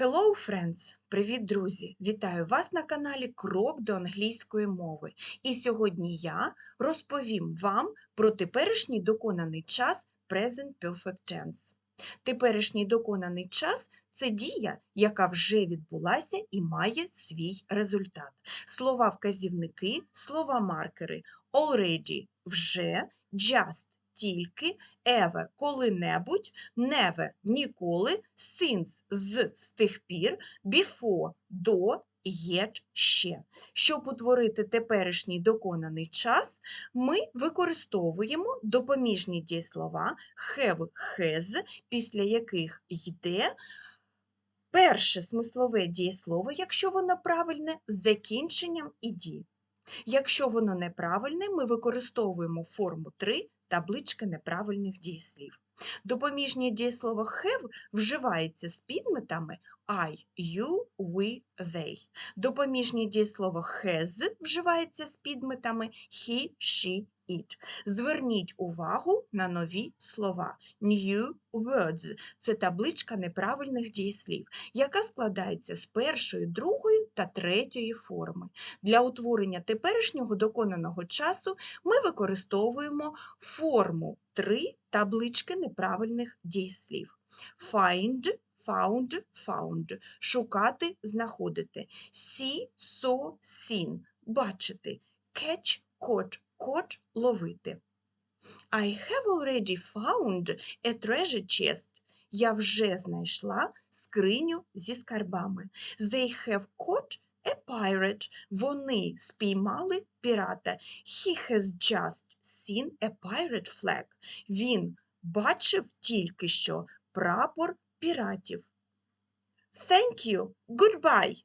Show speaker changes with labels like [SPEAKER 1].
[SPEAKER 1] Hello, friends! Привіт, друзі! Вітаю вас на каналі Крок до англійської мови. І сьогодні я розповім вам про теперішній доконаний час Present Perfect Tense. Теперішній доконаний час це дія, яка вже відбулася і має свій результат. Слова вказівники, слова маркери already вже, just тільки, ever коли-небудь, never ніколи, since з тих пір, before до, yet ще. Щоб утворити теперішній доконаний час, ми використовуємо допоміжні дієслова have, has, після яких йде перше смислове дієслово, якщо воно правильне, закінченням іді. Якщо воно неправильне, ми використовуємо форму 3 таблички неправильних дієслів. Допоміжнє дієслово have вживається з підметами I, you, we, they. Допоміжнє дієслово has вживається з підметами he, she, it. Зверніть увагу на нові слова. New words – це табличка неправильних дієслів, яка складається з першої, другої та третьої форми. Для утворення теперішнього доконаного часу ми використовуємо форму 3 таблички неправильних дієслів. Find, found, found. Шукати, знаходити. See, saw, seen. Бачити. Catch, caught. Caught – ловити. I have already found a treasure chest. Я вже знайшла скриню зі скарбами. They have caught a pirate. Вони спіймали пірата. He has just seen a pirate flag. Він бачив тільки що прапор піратів. Thank you. Goodbye.